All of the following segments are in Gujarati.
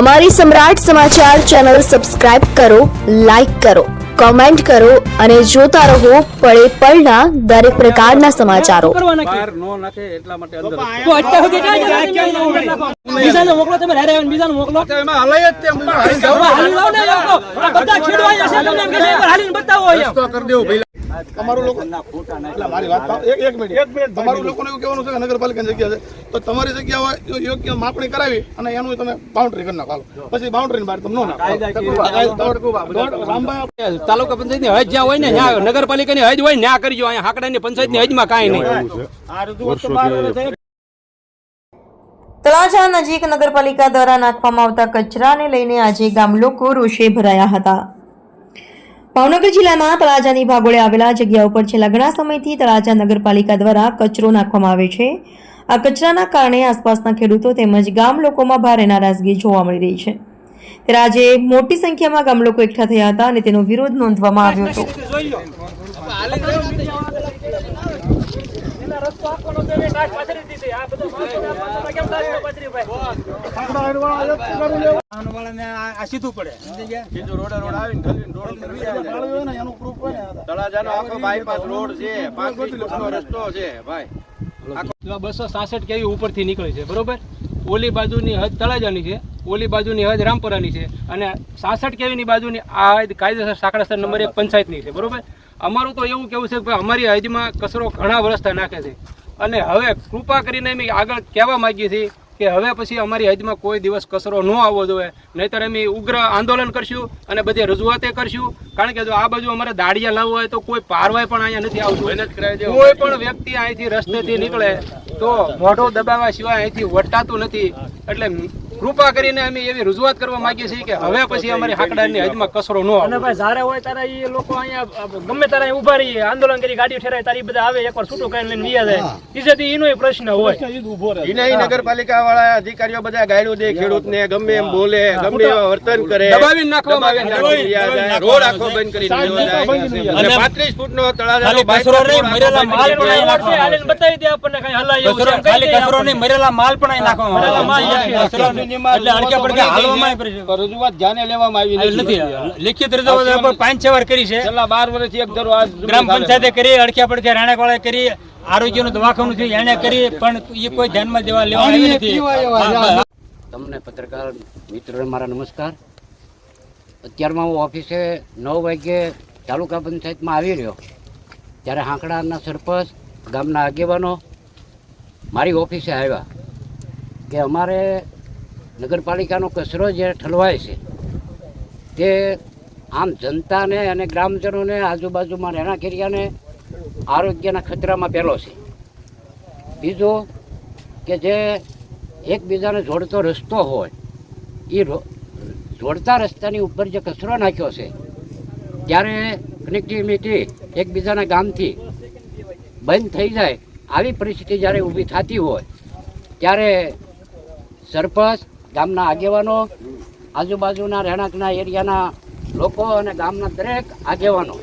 અમારી સમ્રાટ સમાચાર ચેનલ સબસ્ક્રાઇબ કરો લાઇક કરો કોમેન્ટ કરો અને જોતા રહો પળે પળના દરેક પ્રકારના સમાચારો. બહાર નો નાખે એટલા માટે અંદર મોકલો? બીજાને મોકલો તમે હારે આવીને બીજાને મોકલો. એમાં હલાય જ તેમ હાલી હવે ને લોકો. બધા ખેડૂતો છે, તમને એમ કે હાલીને બતાવો અહીંયા. કરી દેવો ભાઈ તમારું લોકો એટલે મારી વાત એક એક મિનિટ. એક મિનિટ તમારું લોકોને એવું કહેવાનું છે કે નગરપાલિકાની જગ્યા છે. તો તમારી જગ્યા હોય યોગ્ય માપણી કરાવી અને એનું તમે બાઉન્ડ્રી કરી નાખો. પછી બાઉન્ડ્રીની બહાર તમે ન નાખો. આ કાયદા દોઢ- રામભાઈ તાલુકા પંચાયતની હદ જ્યાં હોય ને ત્યાં નગરપાલિકાની હજ હોય ને ત્યાં કરજો અહીંયા હાકડાની પંચાયતની હજમાં કાંઈ નહીં. તળાજા નજીક નગરપાલિકા દ્વારા નાખવામાં આવતા કચરાને લઈને આજે ગામ લોકો રોષે ભરાયા હતા. ભાવનગર જિલ્લામાં તળાજાની ભાગોળે આવેલા જગ્યા ઉપર છેલ્લા ઘણા સમયથી તળાજા નગરપાલિકા દ્વારા કચરો નાખવામાં આવે છે. આ કચરાના કારણે આસપાસના ખેડૂતો તેમજ ગામ લોકોમાં ભારે નારાજગી જોવા મળી રહી છે. ત્યારે આજે મોટી સંખ્યામાં ગામ લોકો એકઠા થયા હતા અને તેનો વિરોધ નોંધવામાં આવ્યો હતો. સીધું રોડે રોડ આવીને ઢલીને રોડ કરી ને એનું proof હોય ને તળાજાનો આખો bypass રોડ છે પાંત્રીસ ફૂટનો રસ્તો છે ભાઈ. બસો સાસઠ કેવી ઉપરથી નીકળે છે બરોબર? ઓલી બાજુની હદ તળાજાની છે. ઓલી બાજુની હદ રામપરાની છે અને સાસઠ કેવીની બાજુની આ હદ કાયદેસર સાંકળાસર નંબર એક પંચાયતની છે બરાબર? અમારું તો એવું કેવું છે કે અમારી હદમાં કચરો ઘણા વર્ષથી નાખે છે. અને હવે કૃપા કરીને અમે આગળ કહેવા માંગીએ છીએ કે હવે પછી અમારી હદમાં કોઈ દિવસ કચરો ન આવવો જોઈએ. નહીતર અમે ઉગ્ર આંદોલન કરશું અને બધી રજૂઆતે કરશું. કારણ કે જો આ બાજુ અમારે દાડિયા લાવવું હોય તો કોઈ પારવાય પણ અહીંયા નથી આવતું. કોઈ પણ વ્યક્તિ અહીંથી રસ્તેથી નીકળે તો મોઢો દબાવવા સિવાય અહીંથી વટાતું નથી. એટલે કૃપા કરીને અમે એવી રજૂઆત કરવા માંગીએ છીએ કે હવે પછી અમારી હાકડાની હદમાં કચરો ન આવે ભાઈ જ્યારે હોય તારા એ લોકો અહીંયા ગમે તારા ઊભા રહીએ આંદોલન કરી ગાડી ઠેરાય તારી બધા આવે એકવાર છૂટું કરીને લઈને વિયા જાય. ઈજેથી એનો પ્રશ્ન હોય. એને નગરપાલિકા વાળા અધિકારીઓ બધા ગાયડું દે ખેડૂત ને ગમે એમ બોલે ગમે એવા વર્તન કરે. દબાવીને નાખવામાં આવે. રોડ આખો બંધ કરી દીધો અને પાંત્રીસ ફૂટ નો તળાજાનો bypass નહીં મરેલા માલ પણ દીધો. બતાવી દે આપણને કઈ હલાય એવું છે. દે મરેલા માલ પણ અહીં નાખવામાં મરેલા માલ આવે. એટલે અડકે પડકે હાલવામાં રજૂઆત ધ્યાને લેવામાં આવી નથી. લિખિત રજૂઆત પાંચ છ વાર કરી છે. છેલ્લા બાર વર્ષથી એક ધારો ગ્રામ પંચાયતે કરી અડક્યા પડકે રાણાવાળા કરી આરોગ્યનું દવાખાનું થયું એને કરી પણ એ કોઈ ધ્યાનમાં દેવા લેવા નથી. તમને પત્રકાર મિત્રોને મારા નમસ્કાર. અત્યારમાં હું ઓફિસે નવ વાગ્યે તાલુકા પંચાયતમાં આવી રહ્યો. ત્યારે હાંકડાના સરપંચ ગામના આગેવાનો મારી ઓફિસે આવ્યા કે અમારે નગરપાલિકાનો કચરો જે ઠલવાય છે, તે આમ જનતાને અને ગ્રામજનોને આજુબાજુમાં રહેણા કેરિયાને આરોગ્યના ખતરામાં પહેલો છે. બીજો કે જે એકબીજાને જોડતો રસ્તો હોય એ જોડતા રસ્તાની ઉપર જે કચરો નાખ્યો છે, ત્યારે કનેક્ટિવિટી એકબીજાના ગામથી બંધ થઈ જાય, આવી પરિસ્થિતિ જ્યારે ઊભી થતી હોય, ત્યારે સરપંચ ગામના આગેવાનો, આજુબાજુના રહેણાંકના એરિયાના લોકો અને ગામના દરેક આગેવાનો.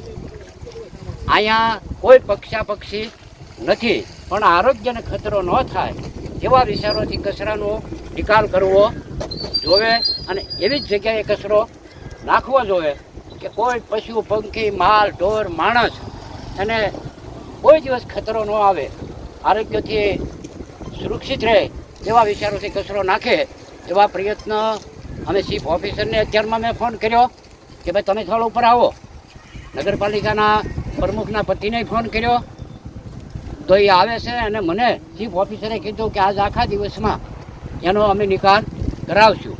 અહીંયા કોઈ પક્ષાપક્ષી નથી, પણ આરોગ્યને ખતરો ન થાય એવા વિચારોથી કચરાનો નિકાલ કરવો જોવે અને એવી જ જગ્યાએ કચરો નાખવો જોઈએ કે કોઈ પશુ, પંખી, માલ, ઢોર, માણસ અને કોઈ દિવસ ખતરો ન આવે. આરોગ્યથી સુરક્ષિત રહે એવા વિચારોથી કચરો નાખે એવા પ્રયત્ન અમે ચીફ ઓફિસરને અત્યારમાં મેં ફોન કર્યો કે ભાઈ તમે સ્થળ ઉપર આવો. નગરપાલિકાના પ્રમુખના પતિને ફોન કર્યો. તો એ આવે છે અને મને ચીફ ઓફિસરે કીધું કે આજ આખા દિવસમાં એનો અમે નિકાલ કરાવશું.